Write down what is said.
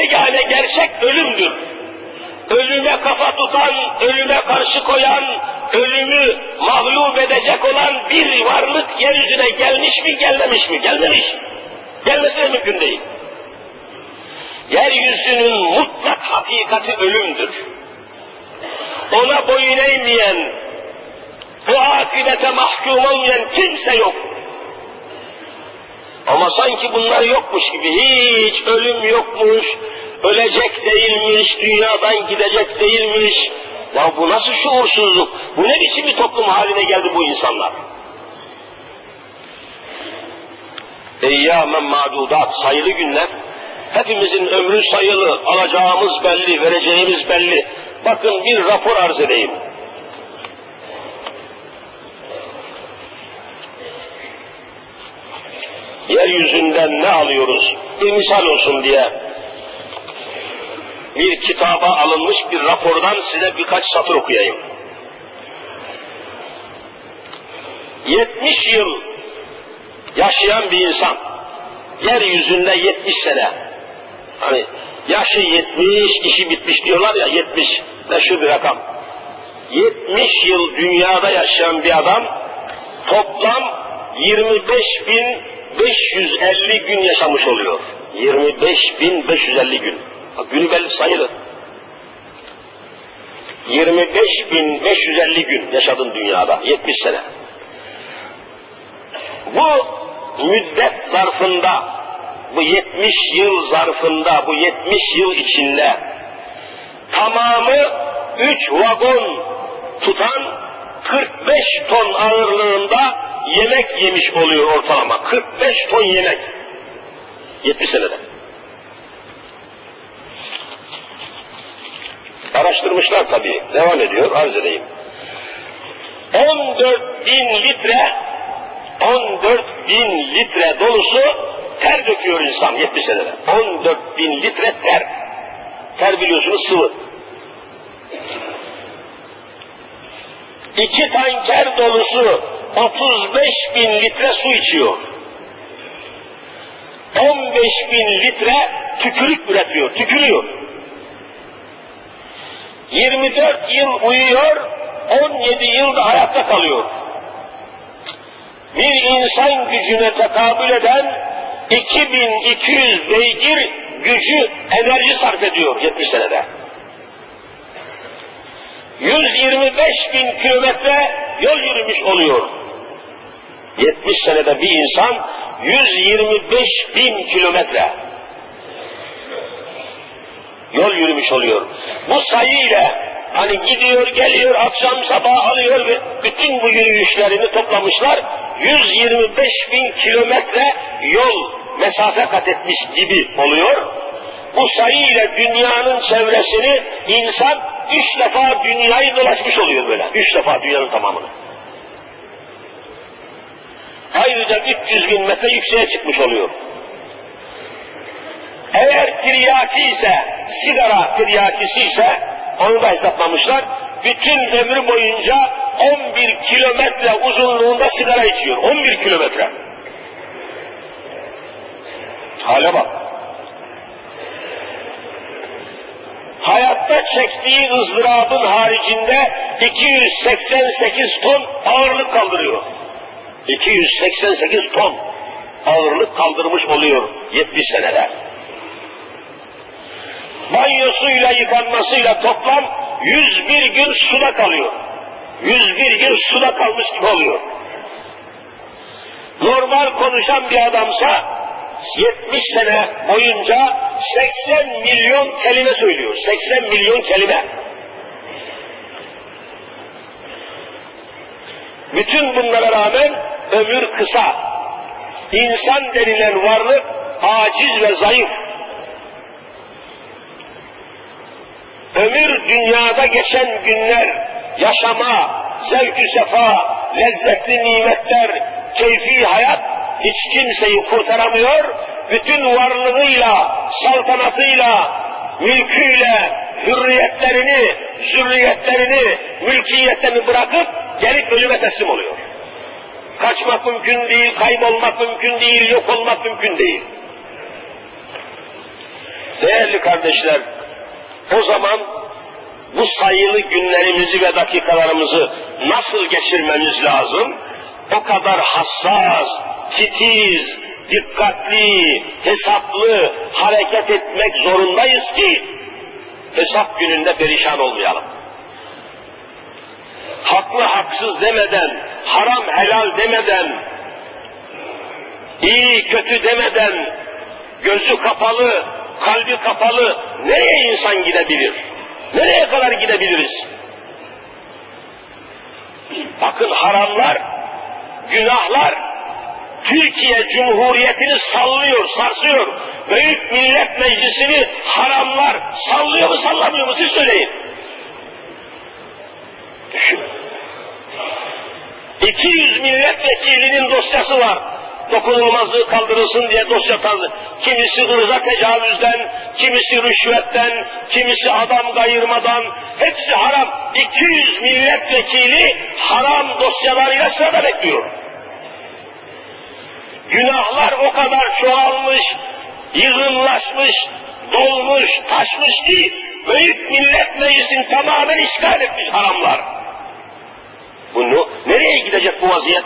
Yegane gerçek ölümdür. Ölüme kafa tutan, ölüme karşı koyan, ölümü mağlup edecek olan bir varlık yeryüzüne gelmiş mi gelmemiş mi? Gelmemiş. Gelmesi de mümkün değil. Yeryüzünün mutlak hakikati ölümdür. Ona boyun eğmeyen, bu akibete mahkum olmayan kimse yok. Ama sanki bunlar yokmuş gibi, hiç ölüm yokmuş, ölecek değilmiş, dünyadan gidecek değilmiş. Ya bu nasıl şuursuzluk? Bu ne biçim bir toplum haline geldi bu insanlar? Eyyamen madudat, sayılı günler. Hepimizin ömrü sayılı, alacağımız belli, vereceğimiz belli. Bakın bir rapor arz edeyim. Yeryüzünden ne alıyoruz? Bir olsun diye bir kitaba alınmış bir rapordan size birkaç satır okuyayım. 70 yıl yaşayan bir insan, yeryüzünde 70 sene, hani yaşı 70, işi bitmiş diyorlar ya 70, şu bir rakam. 70 yıl dünyada yaşayan bir adam, toplam 25.550 gün yaşamış oluyor. 25.550 gün. Bak günü belli sayılı. 25.550 gün yaşadın dünyada, 70 sene. Bu müddet zarfında, bu 70 yıl zarfında, bu 70 yıl içinde tamamı 3 vagon tutan 45 ton ağırlığında yemek yemiş oluyor ortalama. 45 ton yemek. 70 senede. Araştırmışlar tabii. Devam ediyor. Arz edeyim. 14 bin litre 14 bin litre dolusu ter döküyor insan 70 senede. 14 bin litre ter. Ter biliyorsunuz sıvı. İki tanker dolusu 35 bin litre su içiyor. 15 bin litre tükürük üretiyor, tükürüyor. 24 yıl uyuyor, 17 yılda hayatta kalıyor. Bir insan gücüne tekabül eden 2200 beygir gücü enerji sarf ediyor 70 senede. 125 bin kilometre yol yürümüş oluyor. 70 senede bir insan 125 bin kilometre yol yürümüş oluyor. Bu sayıyla hani gidiyor geliyor akşam sabah alıyor ve bütün bu yürüyüşlerini toplamışlar 125 bin kilometre yol mesafe kat etmiş gibi oluyor. Bu sayıyla dünyanın çevresini insan üç defa dünyayı dolaşmış oluyor böyle. Üç defa dünyanın tamamını. Ayrıca 300 bin metre yükseğe çıkmış oluyor. Eğer tiryaki ise, sigara tiryakisi ise onu da hesaplamışlar. Bütün ömrü boyunca 11 kilometre uzunluğunda sigara içiyor. 11 kilometre. Hale bak. Hayatta çektiği ızdırabın haricinde 288 ton ağırlık kaldırıyor. 288 ton ağırlık kaldırmış oluyor 70 senede. Banyosuyla yıkanmasıyla toplam 101 gün suda kalıyor. 101 gün suda kalmış gibi oluyor. Normal konuşan bir adamsa 70 sene boyunca 80 milyon kelime söylüyor. 80 milyon kelime. Bütün bunlara rağmen ömür kısa. İnsan denilen varlık aciz ve zayıf. Ömür dünyada geçen günler, yaşama, zevk-ü sefa, lezzetli nimetler, keyfi hayat hiç kimseyi kurtaramıyor. Bütün varlığıyla, saltanatıyla, mülküyle, hürriyetlerini, zürriyetlerini, mülkiyetlerini bırakıp gelip ölüme teslim oluyor. Kaçmak mümkün değil, kaybolmak mümkün değil, yok olmak mümkün değil. Değerli kardeşler, o zaman bu sayılı günlerimizi ve dakikalarımızı nasıl geçirmemiz lazım? O kadar hassas, titiz, dikkatli, hesaplı hareket etmek zorundayız ki hesap gününde perişan olmayalım. Haklı haksız demeden, haram helal demeden, iyi kötü demeden, gözü kapalı, kalbi kapalı nereye insan gidebilir? Nereye kadar gidebiliriz? Bakın haramlar, günahlar Türkiye Cumhuriyeti'ni sallıyor, sarsıyor. Büyük Millet Meclisi'ni haramlar sallıyor mu sallamıyor mu siz söyleyin. 200 milletvekilinin dosyası var dokunulmazlığı kaldırılsın diye dosya tanıdı. Kimisi ırza tecavüzden, kimisi rüşvetten, kimisi adam kayırmadan, hepsi haram. 200 milletvekili haram dosyalarıyla sırada bekliyor. Günahlar o kadar çoğalmış, yığınlaşmış, dolmuş, taşmış ki Büyük Millet Meclisi'ni tamamen işgal etmiş haramlar. Bu ne, nereye gidecek bu vaziyet?